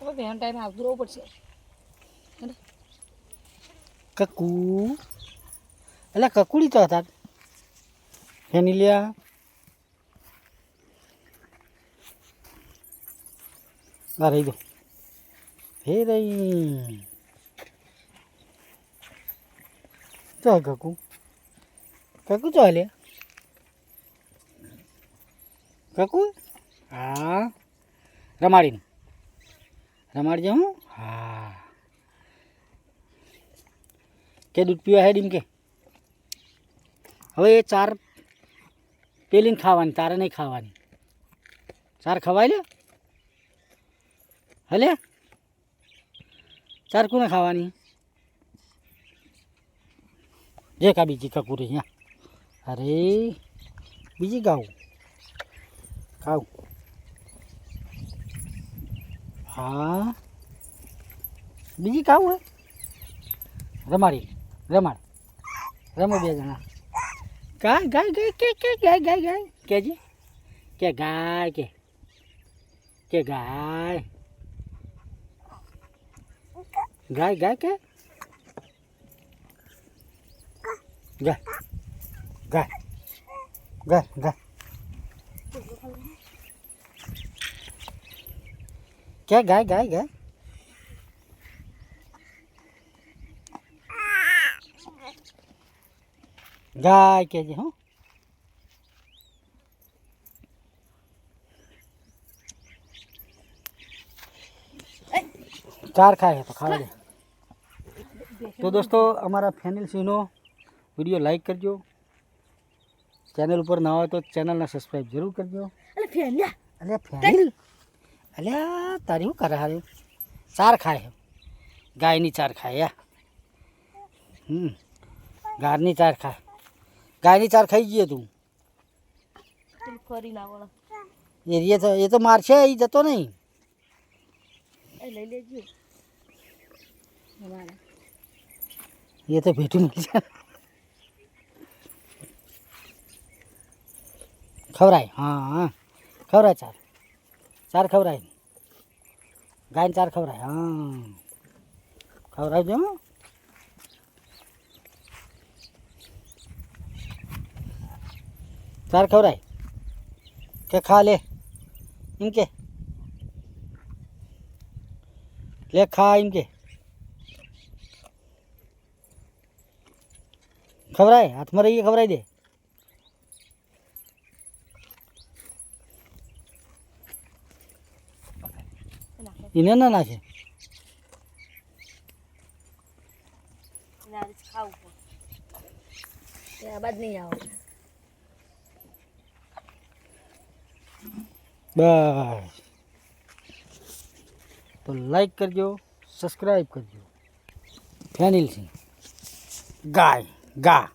હવે બેન ટાઈમે આવતું રહેવું પડશે. કકુ. એટલે કકુડી તો હતા. ફેનિલિયા આ રહી દો હે રહી ચો કકુ. કકુ ચો લે કકુ? હા. રમાડીને. રમાડજે હું હા કે દૂધ પીવા હેડ એમ કે હવે એ ચાર પેલીને ખાવાની તારે નહીં ખાવાની ચાર ખવાય લે હલે ચાર કોને ખાવાની જે કા બીજી કકુરી અહીંયા અરે બીજી ગાવ ખાવ હા. બીજી કાવું હે રમાડી, રમાડ. રમો બે જણા. ગાય ગાય ગાય, કે કે, ગાય ગાય ગાય. કેજી. કે ગાય, કે. કે ગાય. ગાય ગાય, કે. ગાય ગાય ગાય ગાય. क्या गाय गाय गाय? गाय के जी हूँ? चार खाए हैं तो खा ले। तो दोस्तों हमारा फैनल सुनो वीडियो लाइक कर दो चैनल ऊपर ना हो तो चैनल ना सब्सक्राइब ज़रूर कर दो अरे फैनल अरे फैनल અલ્યા તારી શું કરે હારે ચાર ખાય છે ગાયની ચાર ખાય યા હમ ગાયની ચાર ખાય ગાયની ચાર ખાઈ જઈએ તું પેલું ફરી ના વળે એ એ તો એ તો મારશે એ જતો નહીં એ લઈ લેજો અમારે એ તો ભેટું મળશે ખવરાય હા હા ખવરાય ચાર चार खबर है गाय चार खबर है. हाँ है जो. चार खबर है क्या खा ले. इनके. ले खा इनके. खबर है हाथ में रहिए है दे એને ના નાખે. બસ. તો લાઈક કરજો સબસ્ક્રાઈબ કરજો. ફેનિલ સિંહ. ગાય ગા.